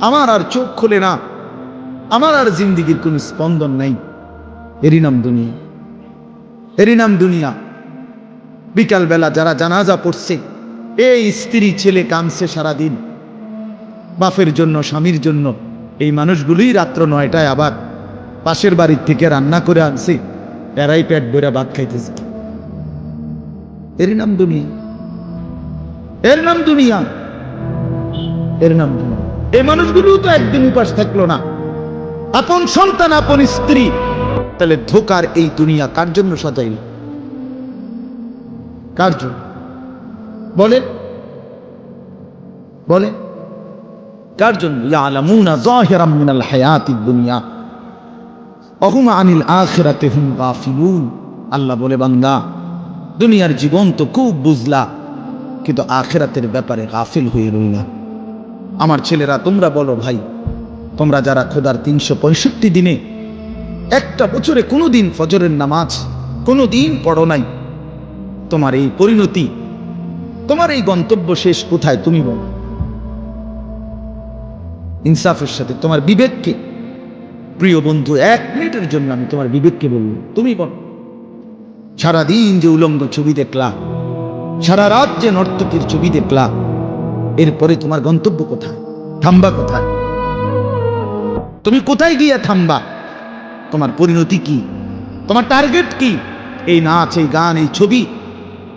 আমার আর চোখ খোলে না। আমার আর জিন্দিগির কোনো স্পন্দন নাই। এরই নাম দুনিয়া। এরই নাম দুনিয়া। বিকালবেলা যারা জানাজা পড়ছে, এই স্ত্রী ছেলে কামছে সারাদিন। বাপের জন্য, স্বামীর জন্য। এই মানুষগুলোই রাত্র নয়টায় আবার পাশের বাড়ির থেকে রান্না করে আনছে। এরাই পেট ভরে ভাত খাইতেছে। এর নাম দুনিয়া। এর নাম দুনিয়া। এর নাম দুনিয়া। এই মানুষগুলো তো একদিন উপাস থাকল না। আপন সন্তান, আপন স্ত্রী। তাহলে ধোকার এই দুনিয়া কার জন্য সাজাইল? কার জন্য? বলে বলে কার জন্য? ইয়ালামুনা যাহিরাম মিনাল হায়াতিদ দুনিয়া। অহুম আনিল আখিরাতে হুম গাফিলুন। আল্লাহ বলে, বান্দা, দুনিয়ার জীবন তো খুব বুঝলা, কিন্তু আখেরাতের ব্যাপারে গাফিল হয়ে রইলা। আমার ছেলেরা, তোমরা বলো ভাই, তোমরা যারা খোদার তিনশো পঁয়ষট্টি দিনে, একটা বছরে কোনো দিন ফজরের নামাজ কোনো দিন পড়ো নাই, তোমার এই পরিণতি, তোমার এই গন্তব্য শেষ কোথায় তুমি বলো? ইনসাফের সাথে তোমার বিবেককে, প্রিয় বন্ধু, এক মিনিটের জন্য আমি তোমার বিবেককে বলব, তুমি বল। সারাদিন যে উলঙ্গ ছবি দেখলা সারা রাত যে নর্তকীর ছবি দেখলা এরপরে তোমার গন্তব্য কোথায়? থামবা কোথায়? তুমি কোথায় গিয়ে থামবা? তোমার পরিণতি কি? তোমার টার্গেট কি? এই নাচ, এই গান, এই ছবি,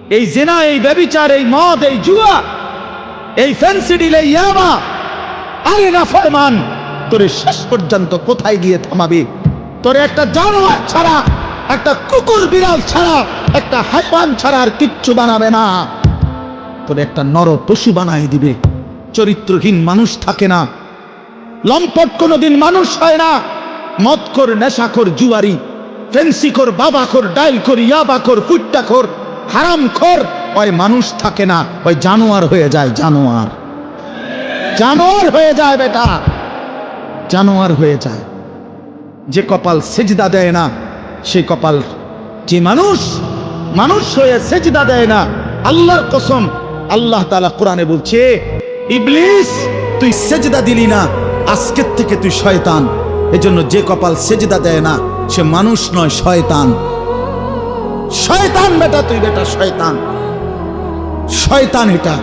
এই জেনা, এই ব্যবিচার, এই মদ, এই জুয়া, এই ফ্যান্সিডিল এই ইয়াবা, আরে না ফরমান, তোরে শেষ পর্যন্ত কোথায় গিয়ে থামাবে? তোরে একটা জানোয়ার ছাড়া, একটা কুকুর বিড়াল ছাড়া, একটা হাইপান ছাড়া আর কিচ্ছু বানাবে না। তোরে একটা নর পশু বানাই দিবে। চরিত্রহীন মানুষ থাকে না। লম্পট কোনোদিন মানুষ হয় না। মদখোর, নেশাখোর জুয়ারি, ফেন্সিখোর, বাবাখোর, ডাইলখোর, ইয়াবাখোর, ফুট্টাখোর, হারামখোর, ওই মানুষ থাকে না। ওই জানোয়ার হয়ে যায়, জানোয়ার। জানোয়ার হয়ে যায় বেটা। জানোয়ার হয়ে যায়। যে কপাল সেজদা দেয় না, সে কপাল যে মানুষ মানুষ হয়ে সেজদা দেয় না। আল্লাহর কসম আল্লাহ তালা কোরআনে বলছে, ইবলিস, তুই সেজদা দিলি না। আজকের থেকে তুই শয়তান। এজন্য যে কপাল সেজদা দেয় না, সে মানুষ নয়, শয়তান। শয়তান বেটা, তুই বেটা শয়তান। শয়তান এটা।